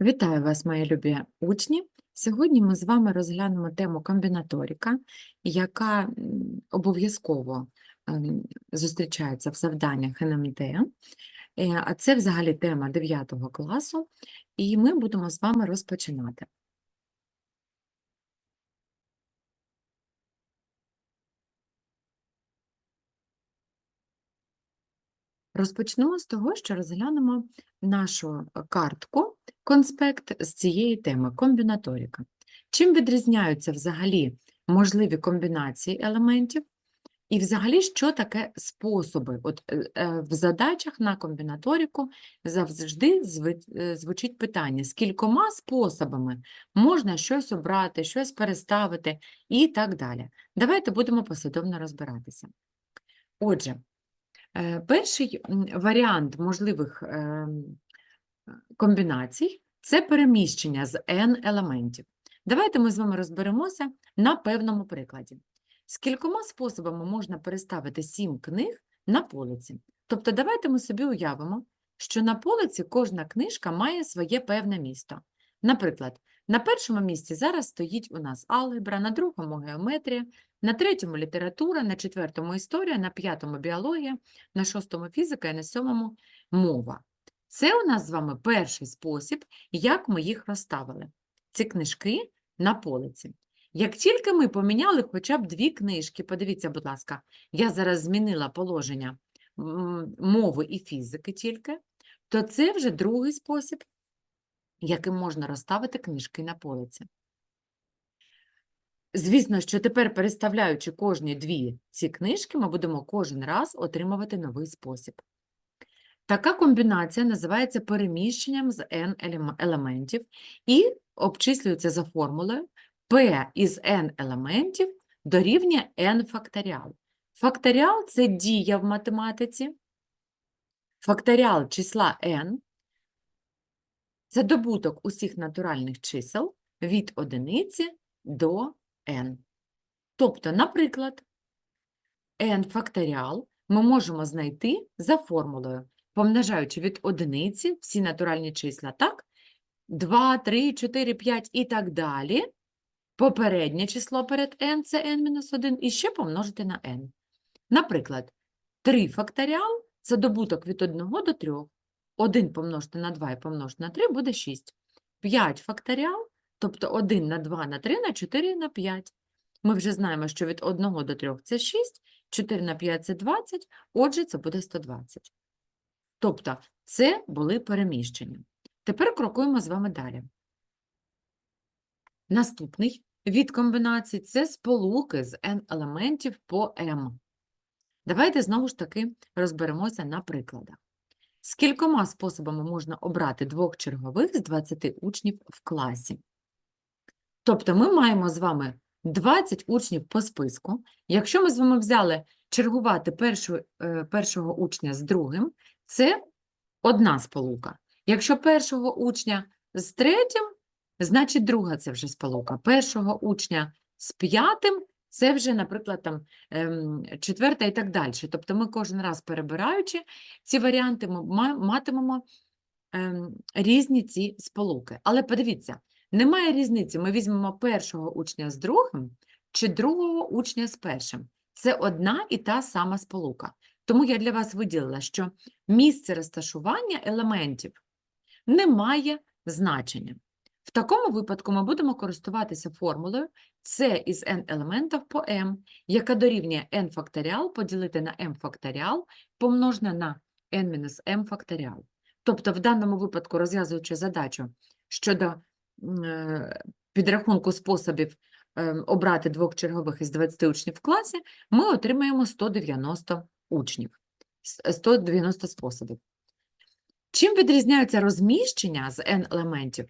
Вітаю вас, мої любі учні. Сьогодні ми з вами розглянемо тему комбінаторіка, яка обов'язково ем, зустрічається в завданнях НМТ. Е, А це взагалі тема 9 класу, і ми будемо з вами розпочинати. Розпочнемо з того, що розглянемо нашу е, картку, конспект з цієї теми комбінаторіка. Чим відрізняються взагалі можливі комбінації елементів, і взагалі, що таке способи? От е, е, в задачах на комбінаторіку завжди е, звучить питання: з кількома способами можна щось обрати, щось переставити і так далі. Давайте будемо послідовно розбиратися. Отже, Перший варіант можливих ем, комбінацій це переміщення з n елементів. Давайте ми з вами розберемося на певному прикладі. З кількома способами можна переставити сім книг на полиці. Тобто, давайте ми собі уявимо, що на полиці кожна книжка має своє певне місто. Наприклад, на першому місці зараз стоїть у нас алгебра, на другому геометрія, на третьому література, на четвертому історія, на п'ятому біологія, на шостому фізика і на сьомому мова. Це у нас з вами перший спосіб, як ми їх розставили. Ці книжки на полиці. Як тільки ми поміняли хоча б дві книжки, подивіться, будь ласка, я зараз змінила положення мови і фізики тільки, то це вже другий спосіб, яким можна розставити книжки на полиці. Звісно, що тепер, переставляючи кожні дві ці книжки, ми будемо кожен раз отримувати новий спосіб. Така комбінація називається переміщенням з n елементів і обчислюється за формулою p із n елементів дорівнює n факторіал. Факторіал – це дія в математиці. Факторіал числа n – це добуток усіх натуральних чисел від одиниці до n. Тобто, наприклад, n факторіал ми можемо знайти за формулою, помножаючи від одиниці всі натуральні числа, так? 2, 3, 4, 5 і так далі. Попереднє число перед n – це n-1, і ще помножити на n. Наприклад, 3 факторіал – це добуток від 1 до 3. 1 помножити на 2 і помножити на 3 буде 6. 5 факторіал, тобто 1 на 2 на 3 на 4 на 5. Ми вже знаємо, що від 1 до 3 – це 6, 4 на 5 – це 20, отже, це буде 120. Тобто це були переміщення. Тепер крокуємо з вами далі. Наступний від комбінацій – це сполуки з n елементів по m. Давайте знову ж таки розберемося на прикладах. З кількома способами можна обрати двох чергових з 20 учнів в класі. Тобто ми маємо з вами 20 учнів по списку. Якщо ми з вами взяли чергувати першу, е, першого учня з другим, це одна сполука. Якщо першого учня з третім, значить друга це вже сполука. Першого учня з п'ятим це вже, наприклад, там ем, четверта і так далі. Тобто ми кожен раз перебираючи ці варіанти, ми матимемо ем, різні ці сполуки. Але подивіться, немає різниці, ми візьмемо першого учня з другим чи другого учня з першим. Це одна і та сама сполука. Тому я для вас виділила, що місце розташування елементів не має значення. В такому випадку ми будемо користуватися формулою c із n елементів по m, яка дорівнює n факторіал поділити на m факторіал помножене на n-m факторіал. Тобто в даному випадку, розв'язуючи задачу щодо е, підрахунку способів ем, обрати двох чергових із 20 учнів в класі, ми отримаємо 190 учнів, с- 190 способів. Чим відрізняються розміщення з n елементів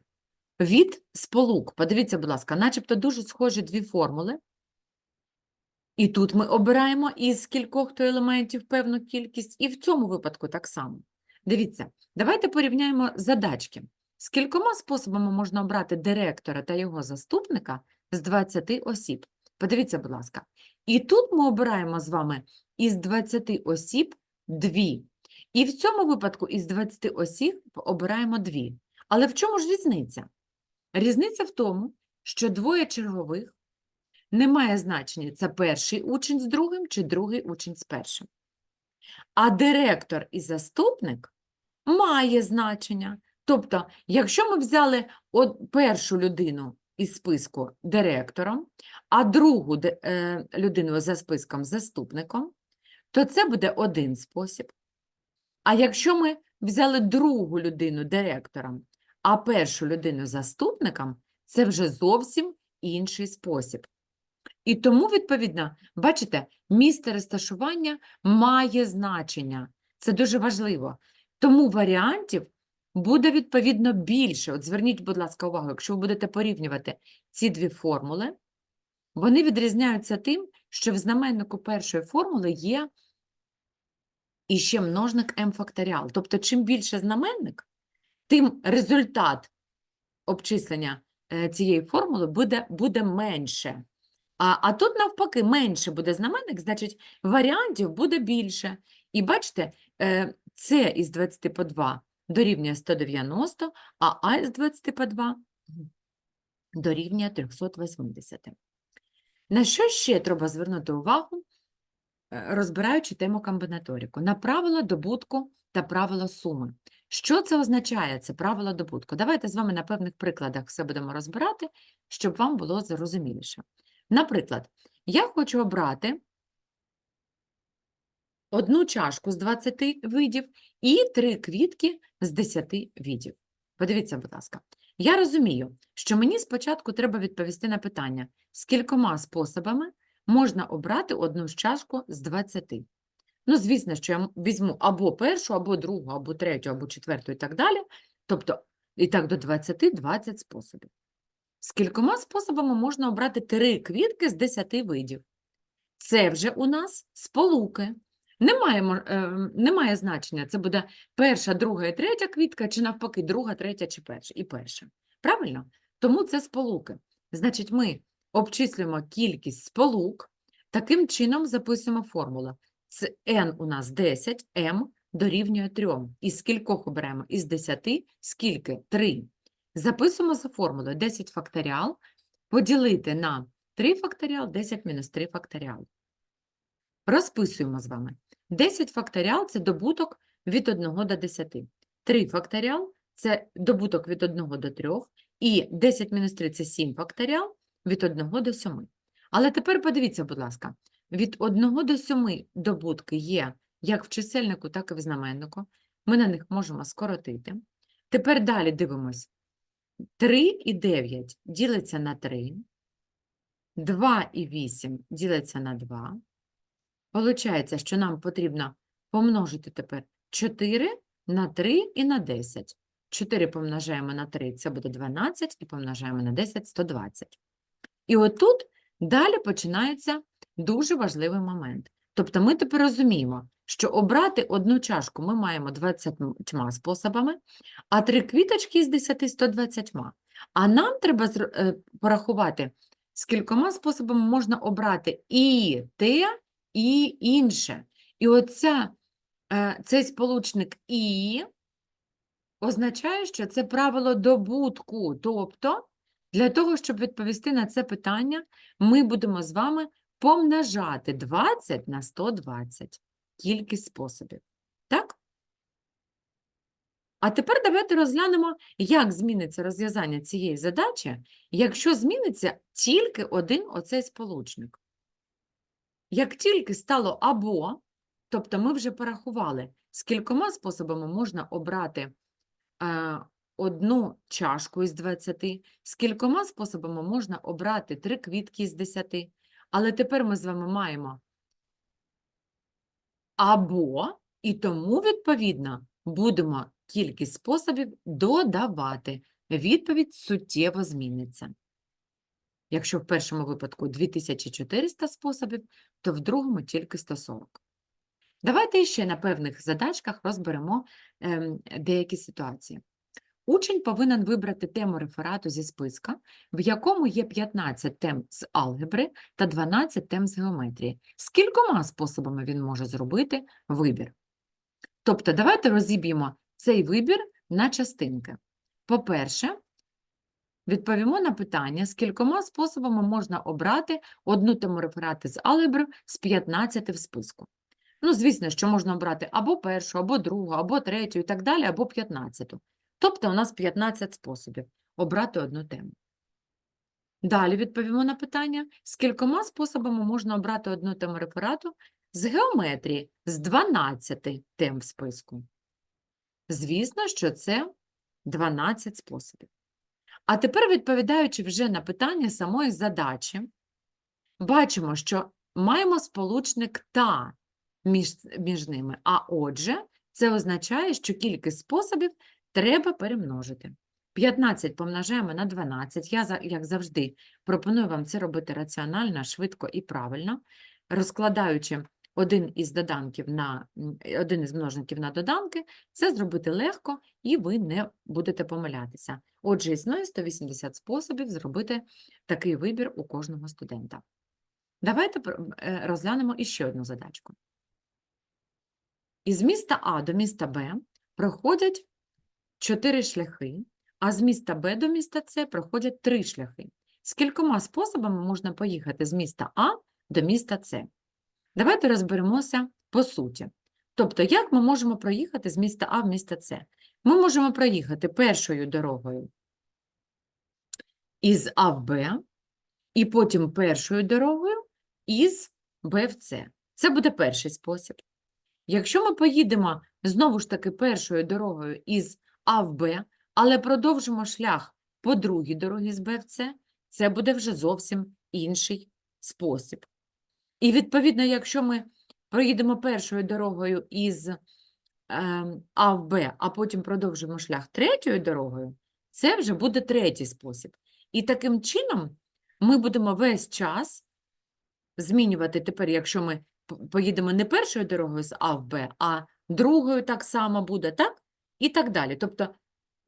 від сполук? Подивіться, будь ласка, начебто дуже схожі дві формули. І тут ми обираємо із кількох то елементів певну кількість, і в цьому випадку так само. Дивіться, давайте порівняємо задачки. З кількома способами можна обрати директора та його заступника з 20 осіб. Подивіться, будь ласка. І тут ми обираємо з вами із 20 осіб дві. І в цьому випадку із 20 осіб обираємо дві. Але в чому ж різниця? Різниця в тому, що двоє чергових не має значення, це перший учень з другим чи другий учень з першим. А директор і заступник має значення. Тобто, якщо ми взяли першу людину із списку директором, а другу е, людину за списком заступником, то це буде один спосіб. А якщо ми взяли другу людину директором, а першу людину заступником, це вже зовсім інший спосіб. І тому, відповідно, бачите, місце розташування має значення. Це дуже важливо. Тому варіантів буде відповідно більше. От зверніть, будь ласка, увагу, якщо ви будете порівнювати ці дві формули, вони відрізняються тим, що в знаменнику першої формули є іще множник m факторіал. Тобто, чим більше знаменник, тим результат обчислення е, цієї формули буде, буде менше. А, а тут навпаки менше буде знаменник, значить варіантів буде більше. І бачите, е, це із 20 по 2 дорівнює 190, а а із 20 по 2 дорівнює 380. На що ще треба звернути увагу, е, розбираючи тему комбінаторіку? На правила добутку та правила суми. Що це означає, це правила добутку? Давайте з вами на певних прикладах все будемо розбирати, щоб вам було зрозуміліше. Наприклад, я хочу обрати одну чашку з 20 видів і три квітки з 10 видів. Подивіться, будь ласка. Я розумію, що мені спочатку треба відповісти на питання, скількома способами можна обрати одну з чашку з 20. Ну, звісно, що я візьму або першу, або другу, або третю, або четверту і так далі. Тобто, і так до 20 – 20 способів. Скількома способами можна обрати три квітки з 10 видів. Це вже у нас сполуки. Немає, е, немає значення, це буде перша, друга і третя квітка, чи навпаки, друга, третя чи перша, і перша. Правильно? Тому це сполуки. Значить, ми обчислюємо кількість сполук, таким чином записуємо формулу. Це n у нас 10, m дорівнює 3. Із скількох оберемо? Із 10, скільки? 3. Записуємо за формулою 10 факторіал поділити на 3 факторіал, 10 мінус 3 факторіал. Розписуємо з вами. 10 факторіал – це добуток від 1 до 10. 3 факторіал – це добуток від 1 до 3. І 10 мінус 3 – це 7 факторіал від 1 до 7. Але тепер подивіться, будь ласка, від 1 до 7 добутки є як в чисельнику, так і в знаменнику. Ми на них можемо скоротити. Тепер далі дивимось. 3 і 9 ділиться на 3. 2 і 8 ділиться на 2. Получається, що нам потрібно помножити тепер 4 на 3 і на 10. 4 помножаємо на 3 – це буде 12, і помножаємо на 10 – 120. І отут далі починається дуже важливий момент. Тобто ми тепер розуміємо, що обрати одну чашку ми маємо 20 способами, а три квіточки з 10 – 120. А нам треба е, порахувати, скількома способами можна обрати і те, і інше. І оця, е, цей сполучник «і» означає, що це правило добутку. Тобто, для того, щоб відповісти на це питання, ми будемо з вами помножати 20 на 120 кількість способів. Так? А тепер давайте розглянемо, як зміниться розв'язання цієї задачі, якщо зміниться тільки один оцей сполучник. Як тільки стало або, тобто ми вже порахували, скількома способами можна обрати е, одну чашку із 20, скількома способами можна обрати три квітки з 10. Але тепер ми з вами маємо або, і тому, відповідно, будемо кількість способів додавати. Відповідь суттєво зміниться. Якщо в першому випадку 2400 способів, то в другому тільки 140. Давайте ще на певних задачках розберемо ем, деякі ситуації. Учень повинен вибрати тему реферату зі списка, в якому є 15 тем з алгебри та 12 тем з геометрії. Скількома способами він може зробити вибір? Тобто, давайте розіб'ємо цей вибір на частинки. По-перше, відповімо на питання, з кількома способами можна обрати одну тему реферати з алгебри з 15 в списку. Ну, звісно, що можна обрати або першу, або другу, або третю і так далі, або 15. Тобто у нас 15 способів обрати одну тему. Далі відповімо на питання, з кількома способами можна обрати одну тему реферату з геометрії з 12 тем в списку. Звісно, що це 12 способів. А тепер, відповідаючи вже на питання самої задачі, бачимо, що маємо сполучник та між, між ними. А отже, це означає, що кількість способів треба перемножити. 15 помножаємо на 12. Я, як завжди, пропоную вам це робити раціонально, швидко і правильно, розкладаючи один із доданків на один із множників на доданки, це зробити легко і ви не будете помилятися. Отже, існує 180 способів зробити такий вибір у кожного студента. Давайте е, розглянемо іще одну задачку. Із міста А до міста Б проходять чотири шляхи, а з міста Б до міста С проходять три шляхи. З кількома способами можна поїхати з міста А до міста С. Давайте розберемося по суті. Тобто, як ми можемо проїхати з міста А в місто С? Ми можемо проїхати першою дорогою із А в Б, і потім першою дорогою із Б в С. Це буде перший спосіб. Якщо ми поїдемо знову ж таки першою дорогою із А в Б, але продовжимо шлях по другій дорогі з Б в С, це буде вже зовсім інший спосіб. І відповідно, якщо ми проїдемо першою дорогою із ем, А в Б, а потім продовжимо шлях третьою дорогою, це вже буде третій спосіб. І таким чином ми будемо весь час змінювати тепер, якщо ми поїдемо не першою дорогою з А в Б, а другою так само буде, так? І так далі. Тобто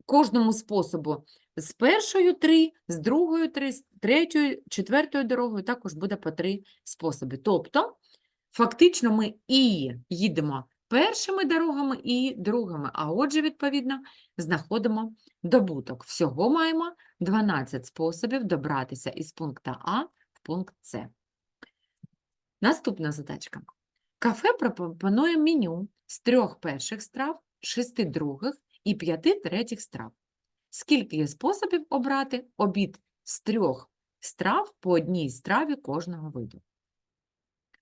кожному способу з першою три, з другою три, з третьою, четвертою дорогою також буде по три способи. Тобто, фактично, ми і їдемо першими дорогами, і другими, а отже, відповідно, знаходимо добуток. Всього маємо 12 способів добратися із пункту А в пункт С. Наступна задачка. Кафе пропонує меню з трьох перших страв, шести других і п'яти третіх страв. Скільки є способів обрати обід з трьох страв по одній страві кожного виду?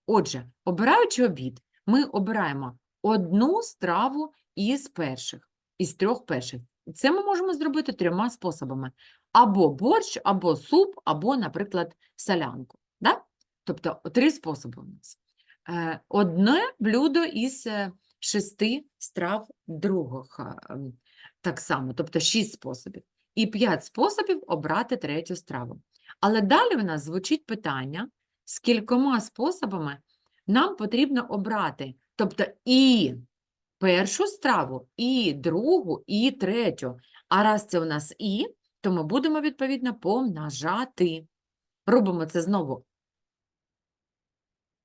Отже, обираючи обід, ми обираємо одну страву із перших, із трьох перших. Це ми можемо зробити трьома способами: або борщ, або суп, або, наприклад, солянку. Да? Тобто три способи у нас. Е, Одне блюдо із е, шести страв других е, так само, тобто шість способів. І п'ять способів обрати третю страву. Але далі в нас звучить питання, з кількома способами нам потрібно обрати, тобто і першу страву, і другу, і третю. А раз це у нас і, то ми будемо відповідно помножати. Робимо це знову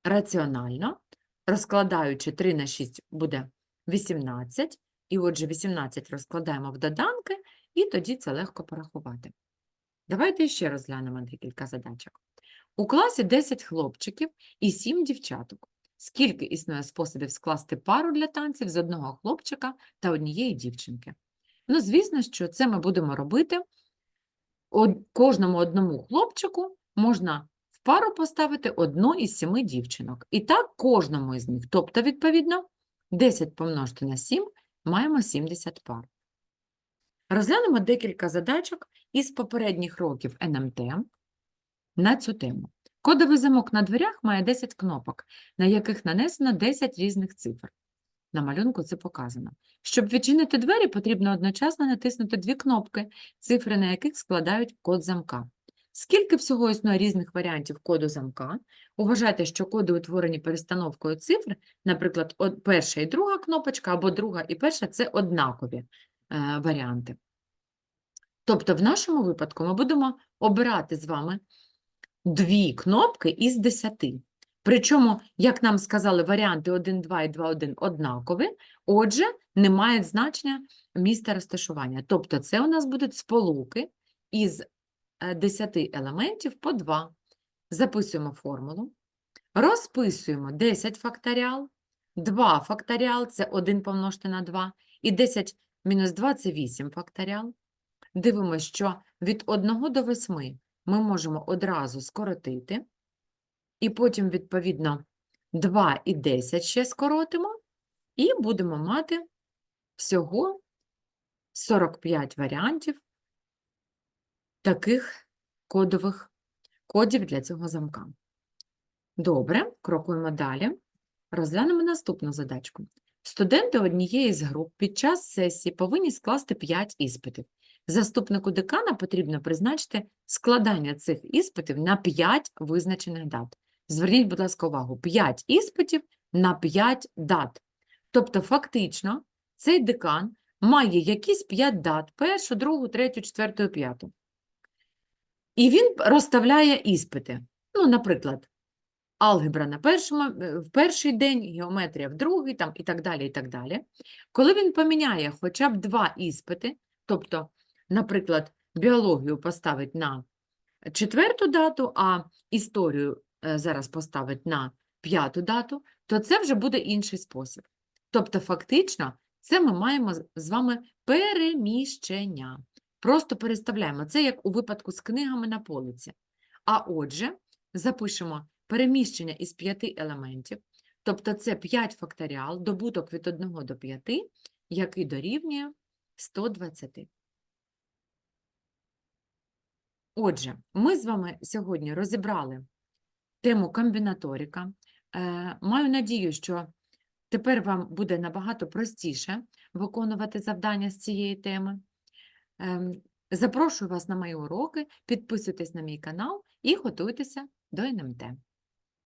раціонально, розкладаючи 3 на 6 буде 18, і отже 18 розкладаємо в доданки, і тоді це легко порахувати. Давайте ще розглянемо декілька задачок. У класі 10 хлопчиків і 7 дівчаток. Скільки існує способів скласти пару для танців з одного хлопчика та однієї дівчинки? Ну, звісно, що це ми будемо робити. Кожному одному хлопчику можна в пару поставити одну із семи дівчинок. І так кожному із них. Тобто, відповідно, 10 помножити на 7 маємо 70 пар. Розглянемо декілька задачок із попередніх років НМТ на цю тему. Кодовий замок на дверях має 10 кнопок, на яких нанесено 10 різних цифр. На малюнку це показано. Щоб відчинити двері, потрібно одночасно натиснути дві кнопки, цифри на яких складають код замка. Скільки всього існує різних варіантів коду замка? Вважайте, що коди, утворені перестановкою цифр, наприклад, перша і друга кнопочка, або друга і перша це однакові е, варіанти. Тобто, в нашому випадку ми будемо обирати з вами дві кнопки із 10. Причому, як нам сказали, варіанти 1, 2 і 2, 1 однакові. Отже, не мають значення місця розташування. Тобто це у нас будуть сполуки із е, 10 елементів по 2. Записуємо формулу. Розписуємо 10 факторіал, 2 факторіал – це 1 помножити на 2, і 10 мінус 2 – це 8 факторіал. Дивимося, що від 1 до 8 ми можемо одразу скоротити, і потім, відповідно, 2 і 10 ще скоротимо, і будемо мати всього 45 варіантів таких кодових кодів для цього замка. Добре, крокуємо далі. Розглянемо наступну задачку. Студенти однієї з груп під час сесії повинні скласти 5 іспитів. Заступнику декана потрібно призначити складання цих іспитів на 5 визначених дат. Зверніть, будь ласка, увагу, 5 іспитів на 5 дат. Тобто, фактично, цей декан має якісь 5 дат: першу, другу, третю, четверту, п'яту. І він розставляє іспити. Ну, наприклад, алгебра на першому, е, в перший день, геометрія в другий, там, і так далі, і так далі. Коли він поміняє хоча б два іспити, тобто, наприклад, біологію поставить на четверту дату, а історію е, зараз поставить на п'яту дату, то це вже буде інший спосіб. Тобто, фактично, це ми маємо з- з вами переміщення. Просто переставляємо. Це як у випадку з книгами на полиці. А отже, запишемо переміщення із п'яти елементів, тобто це 5 факторіал, добуток від 1 до 5, який дорівнює 120. Отже, ми з вами сьогодні розібрали тему комбінаторика. Е, Маю надію, що тепер вам буде набагато простіше виконувати завдання з цієї теми. Ем, Запрошую вас на мої уроки, підписуйтесь на мій канал і готуйтеся до НМТ.